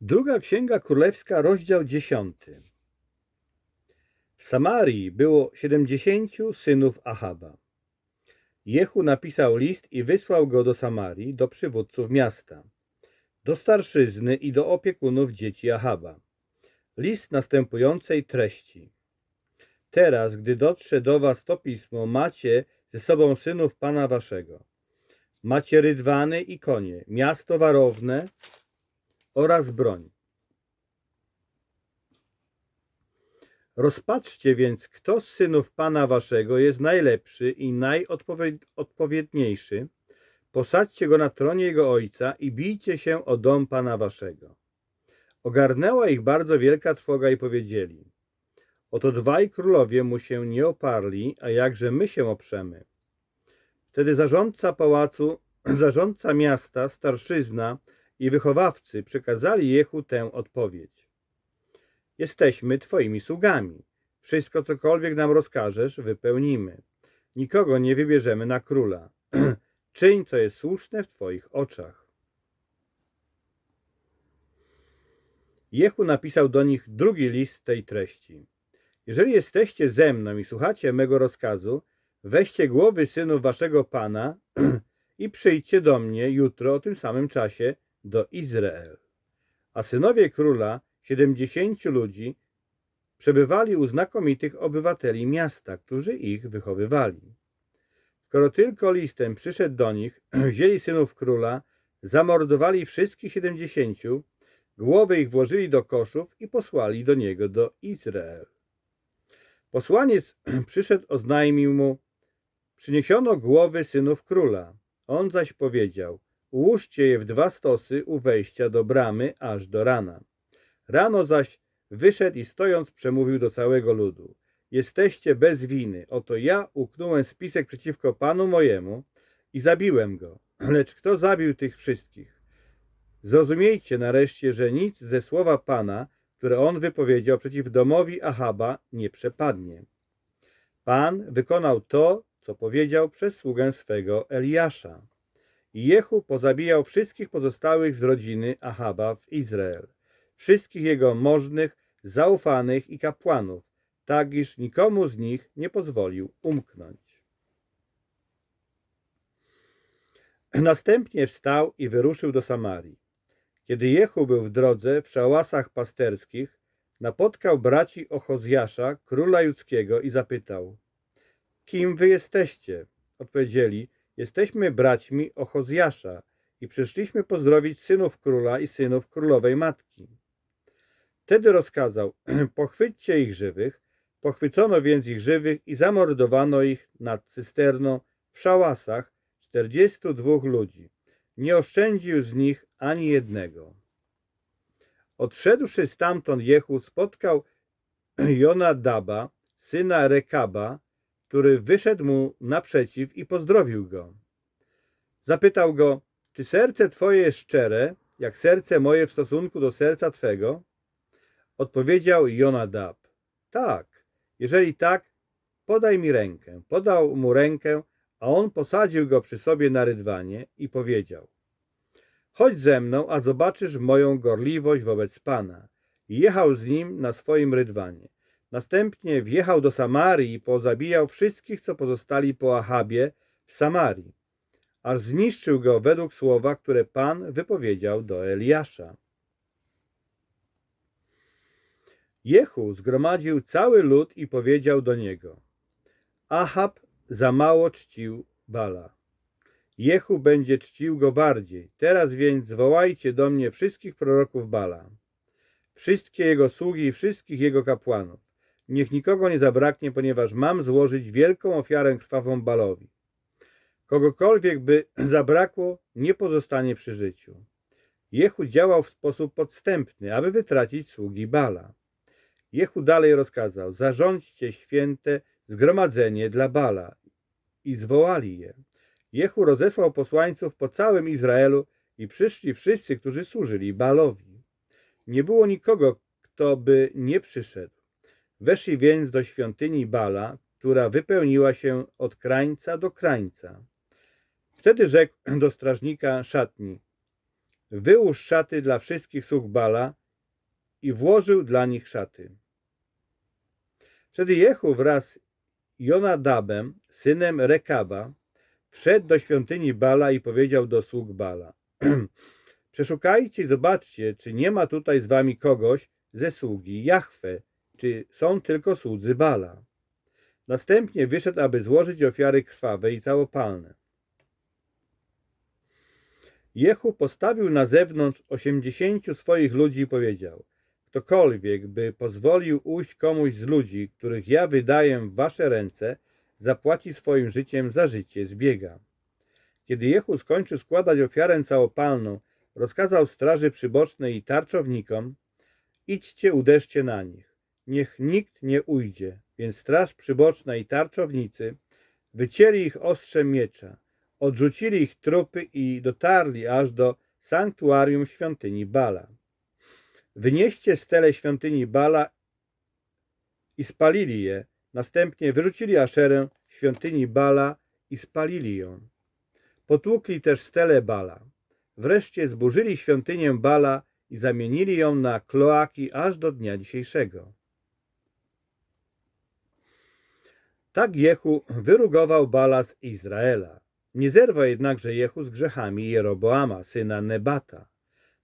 Druga Księga Królewska, rozdział 10. W Samarii było siedemdziesięciu synów Ahaba. Jehu napisał list i wysłał go do Samarii, do przywódców miasta, do starszyzny i do opiekunów dzieci Ahaba. List następującej treści. Teraz, gdy dotrze do was to pismo, macie ze sobą synów Pana waszego. Macie rydwany i konie, miasto warowne oraz broń. Rozpatrzcie więc, kto z synów Pana waszego jest najlepszy i najodpowiedniejszy. Posadźcie go na tronie jego ojca i bijcie się o dom Pana waszego. Ogarnęła ich bardzo wielka trwoga i powiedzieli: Oto dwaj królowie mu się nie oparli, a jakże my się oprzemy. Wtedy zarządca pałacu, zarządca miasta, starszyzna i wychowawcy przekazali Jehu tę odpowiedź. Jesteśmy Twoimi sługami. Wszystko, cokolwiek nam rozkażesz, wypełnimy. Nikogo nie wybierzemy na króla. Czyń, co jest słuszne w Twoich oczach. Jehu napisał do nich drugi list tej treści. Jeżeli jesteście ze mną i słuchacie mego rozkazu, weźcie głowy synów waszego pana i przyjdźcie do mnie jutro o tym samym czasie do Izrael. A synowie króla, siedemdziesięciu ludzi, przebywali u znakomitych obywateli miasta, którzy ich wychowywali. Skoro tylko listem przyszedł do nich, wzięli synów króla, zamordowali wszystkich siedemdziesięciu, głowy ich włożyli do koszów i posłali do niego do Izrael. Posłaniec przyszedł, oznajmił mu, przyniesiono głowy synów króla. On zaś powiedział, ułóżcie je w dwa stosy u wejścia do bramy aż do rana. Rano zaś wyszedł i stojąc przemówił do całego ludu. Jesteście bez winy, oto ja uknąłem spisek przeciwko panu mojemu i zabiłem go. Lecz kto zabił tych wszystkich? Zrozumiejcie nareszcie, że nic ze słowa pana, które on wypowiedział przeciw domowi Ahaba, nie przepadnie. Pan wykonał to, co powiedział przez sługę swego Eliasza. Jehu pozabijał wszystkich pozostałych z rodziny Ahaba w Izrael, wszystkich jego możnych, zaufanych i kapłanów, tak iż nikomu z nich nie pozwolił umknąć. Następnie wstał i wyruszył do Samarii. Kiedy Jehu był w drodze w szałasach pasterskich, napotkał braci Ochozjasza, króla judzkiego i zapytał Kim wy jesteście? Odpowiedzieli Jesteśmy braćmi Ochozjasza i przyszliśmy pozdrowić synów króla i synów królowej matki. Wtedy rozkazał, pochwyćcie ich żywych, pochwycono więc ich żywych i zamordowano ich nad cysterną w szałasach, 42 ludzi. Nie oszczędził z nich ani jednego. Odszedłszy stamtąd Jehu spotkał Jonadaba, syna Rekaba, który wyszedł mu naprzeciw i pozdrowił go. Zapytał go, czy serce twoje jest szczere, jak serce moje w stosunku do serca twego? Odpowiedział Jonadab, tak, jeżeli tak, podaj mi rękę. Podał mu rękę, a on posadził go przy sobie na rydwanie i powiedział, chodź ze mną, a zobaczysz moją gorliwość wobec Pana. I jechał z nim na swoim rydwanie. Następnie wjechał do Samarii i pozabijał wszystkich, co pozostali po Ahabie w Samarii, aż zniszczył go według słowa, które Pan wypowiedział do Eliasza. Jehu zgromadził cały lud i powiedział do niego Ahab za mało czcił Bala. Jehu będzie czcił go bardziej. Teraz więc zwołajcie do mnie wszystkich proroków Bala, wszystkie jego sługi i wszystkich jego kapłanów. Niech nikogo nie zabraknie, ponieważ mam złożyć wielką ofiarę krwawą Balowi. Kogokolwiek by zabrakło, nie pozostanie przy życiu. Jehu działał w sposób podstępny, aby wytracić sługi Bala. Jehu dalej rozkazał, zarządźcie święte zgromadzenie dla Bala i zwołali je. Jehu rozesłał posłańców po całym Izraelu i przyszli wszyscy, którzy służyli Balowi. Nie było nikogo, kto by nie przyszedł. Weszli więc do świątyni Bala, która wypełniła się od krańca do krańca. Wtedy rzekł do strażnika szatni: wyłóż szaty dla wszystkich sług Bala i włożył dla nich szaty. Wtedy Jehu wraz Jonadabem, synem Rekaba, wszedł do świątyni Bala i powiedział do sług Bala: Przeszukajcie i zobaczcie, czy nie ma tutaj z wami kogoś ze sługi Jahwe, czy są tylko słudzy Bala. Następnie wyszedł, aby złożyć ofiary krwawe i całopalne. Jehu postawił na zewnątrz osiemdziesięciu swoich ludzi i powiedział: Ktokolwiek by pozwolił ujść komuś z ludzi, których ja wydaję w wasze ręce, zapłaci swoim życiem za życie zbiega. Kiedy Jehu skończył składać ofiarę całopalną, rozkazał straży przybocznej i tarczownikom: Idźcie, uderzcie na nich. Niech nikt nie ujdzie. Więc straż przyboczna i tarczownicy wycięli ich ostrzem miecza, odrzucili ich trupy i dotarli aż do sanktuarium świątyni Bala. Wynieście stele świątyni Bala i spalili je. Następnie wyrzucili Aszerę świątyni Bala i spalili ją. Potłukli też stele Bala. Wreszcie zburzyli świątynię Bala i zamienili ją na kloaki aż do dnia dzisiejszego. Tak Jehu wyrugował Bala z Izraela. Nie zerwał jednakże Jehu z grzechami Jeroboama, syna Nebata,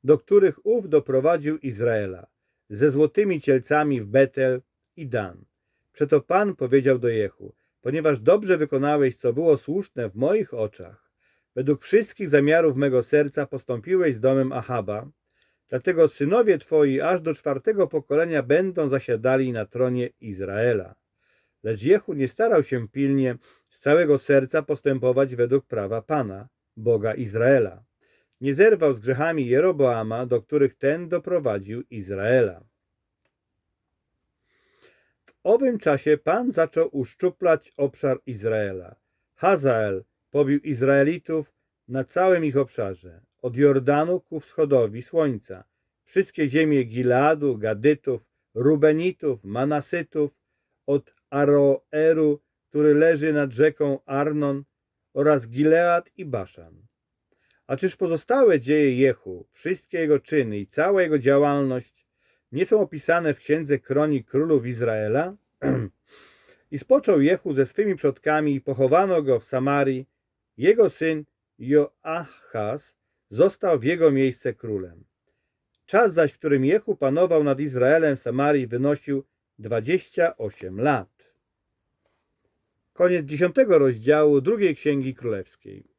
do których ów doprowadził Izraela, ze złotymi cielcami w Betel i Dan. Przeto Pan powiedział do Jehu, ponieważ dobrze wykonałeś, co było słuszne w moich oczach, według wszystkich zamiarów mego serca postąpiłeś z domem Ahaba, dlatego synowie twoi aż do czwartego pokolenia będą zasiadali na tronie Izraela. Lecz Jehu nie starał się pilnie z całego serca postępować według prawa Pana, Boga Izraela. Nie zerwał z grzechami Jeroboama, do których ten doprowadził Izraela. W owym czasie Pan zaczął uszczuplać obszar Izraela. Hazael pobił Izraelitów na całym ich obszarze, od Jordanu ku wschodowi słońca, wszystkie ziemie Gileadu, Gadytów, Rubenitów, Manasytów, od Aroeru, który leży nad rzeką Arnon, oraz Gilead i Baszan. A czyż pozostałe dzieje Jehu, wszystkie jego czyny i cała jego działalność nie są opisane w księdze kronik królów Izraela? I spoczął Jehu ze swymi przodkami i pochowano go w Samarii. Jego syn Joachaz został w jego miejsce królem. Czas zaś, w którym Jehu panował nad Izraelem w Samarii wynosił 28 lat. Koniec dziesiątego rozdziału drugiej Księgi Królewskiej.